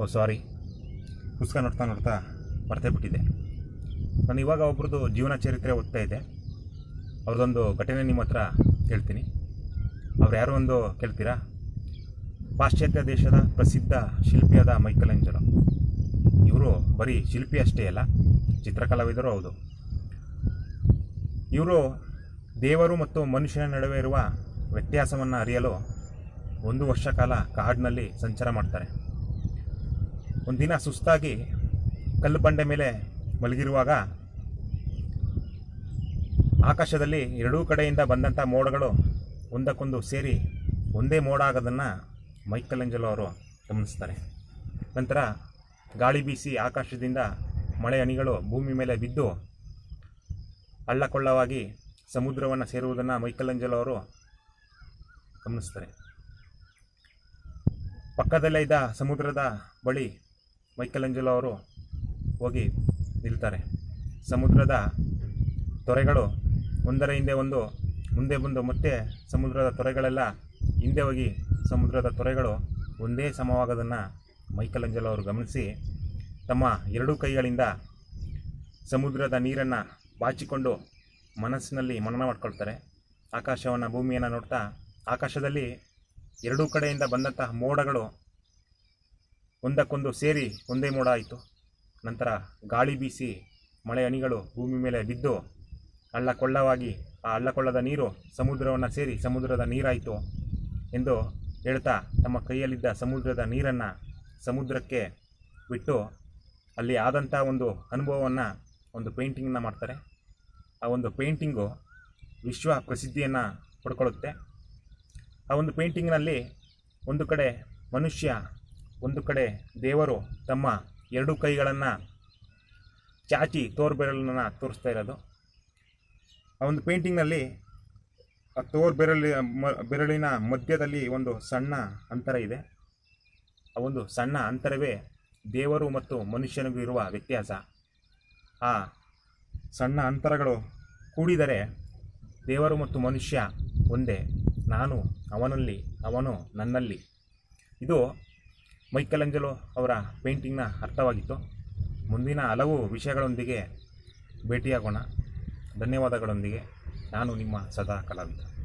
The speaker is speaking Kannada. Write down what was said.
ಓ, ಸಾರಿ. ಪುಸ್ತಕ ನೋಡ್ತಾ ನೋಡ್ತಾ ಬರ್ತೇ ಬಿಟ್ಟಿದೆ ನಾನು ಇವಾಗ ಒಬ್ರದ್ದು ಜೀವನ ಚರಿತ್ರೆ ಓದ್ತಾ ಇದ್ದೆ. ಅವ್ರದ್ದೊಂದು ಘಟನೆ ನಿಮ್ಮ ಹತ್ರ ಹೇಳ್ತೀನಿ. ಅವ್ರು ಯಾರು ಒಂದು ಕೇಳ್ತೀರಾ? ಪಾಶ್ಚಾತ್ಯ ದೇಶದ ಪ್ರಸಿದ್ಧ ಶಿಲ್ಪಿಯಾದ ಮೈಕಲ್ ಎಂಜಲೋ ಇವರು ಬರೀ ಶಿಲ್ಪಿ ಅಷ್ಟೇ ಅಲ್ಲ, ಚಿತ್ರಕಲಾವಿದರು ಹೌದು. ಇವರು ದೇವರು ಮತ್ತು ಮನುಷ್ಯನ ನಡುವೆ ಇರುವ ವ್ಯತ್ಯಾಸವನ್ನು ಅರಿಯಲು ಒಂದು ವರ್ಷ ಕಾಲ ಕಾಡಿನಲ್ಲಿ ಸಂಚಾರ ಮಾಡ್ತಾರೆ. ಒಂದಿನ ಸುಸ್ತಾಗಿ ಕಲ್ಲು ಬಂಡೆ ಮೇಲೆ ಮಲಗಿರುವಾಗ ಆಕಾಶದಲ್ಲಿ ಎರಡೂ ಕಡೆಯಿಂದ ಬಂದಂಥ ಮೋಡಗಳು ಒಂದಕ್ಕೊಂದು ಸೇರಿ ಒಂದೇ ಮೋಡ ಆಗೋದನ್ನು ಮೈಕಲ್ ಅಂಜಲೋ ಅವರು ಗಮನಿಸ್ತಾರೆ. ನಂತರ ಗಾಳಿ ಬೀಸಿ ಆಕಾಶದಿಂದ ಮಳೆ ಹನಿಗಳು ಭೂಮಿ ಮೇಲೆ ಬಿದ್ದು ಹಳ್ಳಕೊಳ್ಳವಾಗಿ ಸಮುದ್ರವನ್ನು ಸೇರುವುದನ್ನು ಮೈಕಲ್ ಅಂಜಲೋ ಅವರು ಗಮನಿಸ್ತಾರೆ. ಪಕ್ಕದಲ್ಲೇ ಇದ್ದ ಸಮುದ್ರದ ಬಳಿ ಮೈಕಲ್ ಎಂಜಲೋ ಅವರು ಹೋಗಿ ನಿಲ್ತಾರೆ. ಸಮುದ್ರದ ತೊರೆಗಳು ಒಂದರ ಹಿಂದೆ ಒಂದು, ಮುಂದೆ ಬಂದು ಮತ್ತೆ ಸಮುದ್ರದ ತೊರೆಗಳೆಲ್ಲ ಹಿಂದೆ ಹೋಗಿ ಸಮುದ್ರದ ತೊರೆಗಳು ಒಂದೇ ಸಮವಾಗೋದನ್ನು ಮೈಕಲ್ ಎಂಜಲೋ ಅವರು ಗಮನಿಸಿ, ತಮ್ಮ ಎರಡೂ ಕೈಗಳಿಂದ ಸಮುದ್ರದ ನೀರನ್ನು ಬಾಚಿಕೊಂಡು ಮನಸ್ಸಿನಲ್ಲಿ ಮನನ ಮಾಡ್ಕೊಳ್ತಾರೆ. ಆಕಾಶವನ್ನು ಭೂಮಿಯನ್ನು ನೋಡ್ತಾ ಆಕಾಶದಲ್ಲಿ ಎರಡೂ ಕಡೆಯಿಂದ ಬಂದಂತಹ ಮೋಡಗಳು ಒಂದಕ್ಕೊಂದು ಸೇರಿ ಒಂದೇ ಮೋಡ ಆಯಿತು ನಂತರ ಗಾಳಿ ಬೀಸಿ ಮಳೆ ಹನಿಗಳು ಭೂಮಿ ಮೇಲೆ ಬಿದ್ದು ಹಳ್ಳ ಕೊಳ್ಳವಾಗಿ ಆ ಹಳ್ಳ ಕೊಳ್ಳದ ನೀರು ಸಮುದ್ರವನ್ನು ಸೇರಿ ಸಮುದ್ರದ ನೀರಾಯಿತು ಎಂದು ಹೇಳ್ತಾ ತಮ್ಮ ಕೈಯಲ್ಲಿದ್ದ ಸಮುದ್ರದ ನೀರನ್ನು ಸಮುದ್ರಕ್ಕೆ ಬಿಟ್ಟು ಅಲ್ಲಿ ಆದಂಥ ಒಂದು ಅನುಭವವನ್ನು ಒಂದು ಪೇಂಟಿಂಗನ್ನು ಮಾಡ್ತಾರೆ. ಆ ಒಂದು ಪೇಂಟಿಂಗು ವಿಶ್ವ ಪ್ರಸಿದ್ಧಿಯನ್ನು ಪಡ್ಕೊಳ್ಳುತ್ತೆ. ಆ ಒಂದು ಪೇಂಟಿಂಗ್ನಲ್ಲಿ ಒಂದು ಕಡೆ ಮನುಷ್ಯ ಒಂದು ಕಡೆ ದೇವರು ತಮ್ಮ ಎರಡು ಕೈಗಳನ್ನು ಚಾಚಿ ತೋರ್ಬೆರಳನ್ನು ತೋರಿಸ್ತಾ ಇರೋದು. ಆ ಒಂದು ಪೇಂಟಿಂಗ್ನಲ್ಲಿ ಆ ತೋರ್ ಬೆರಳಿ ಬೆರಳಿನ ಮಧ್ಯದಲ್ಲಿ ಒಂದು ಸಣ್ಣ ಅಂತರ ಇದೆ. ಆ ಒಂದು ಸಣ್ಣ ಅಂತರವೇ ದೇವರು ಮತ್ತು ಮನುಷ್ಯನಿಗೂ ಇರುವ ವ್ಯತ್ಯಾಸ. ಆ ಸಣ್ಣ ಅಂತರಗಳು ಕೂಡಿದರೆ ದೇವರು ಮತ್ತು ಮನುಷ್ಯ ಒಂದೇ. ನಾನು ಅವನಲ್ಲಿ, ಅವನು ನನ್ನಲ್ಲಿ. ಇದು ಮೈಕಲ್ ಅಂಜಲೋ ಅವರ ಪೇಂಟಿಂಗ್ನ ಅರ್ಥವಾಗಿತ್ತು. ಮುಂದಿನ ಹಲವು ವಿಷಯಗಳೊಂದಿಗೆ ಭೇಟಿಯಾಗೋಣ. ಧನ್ಯವಾದಗಳೊಂದಿಗೆ. ನಾನು ನಿಮ್ಮ ಸದಾ ಕಲಾವಿದ.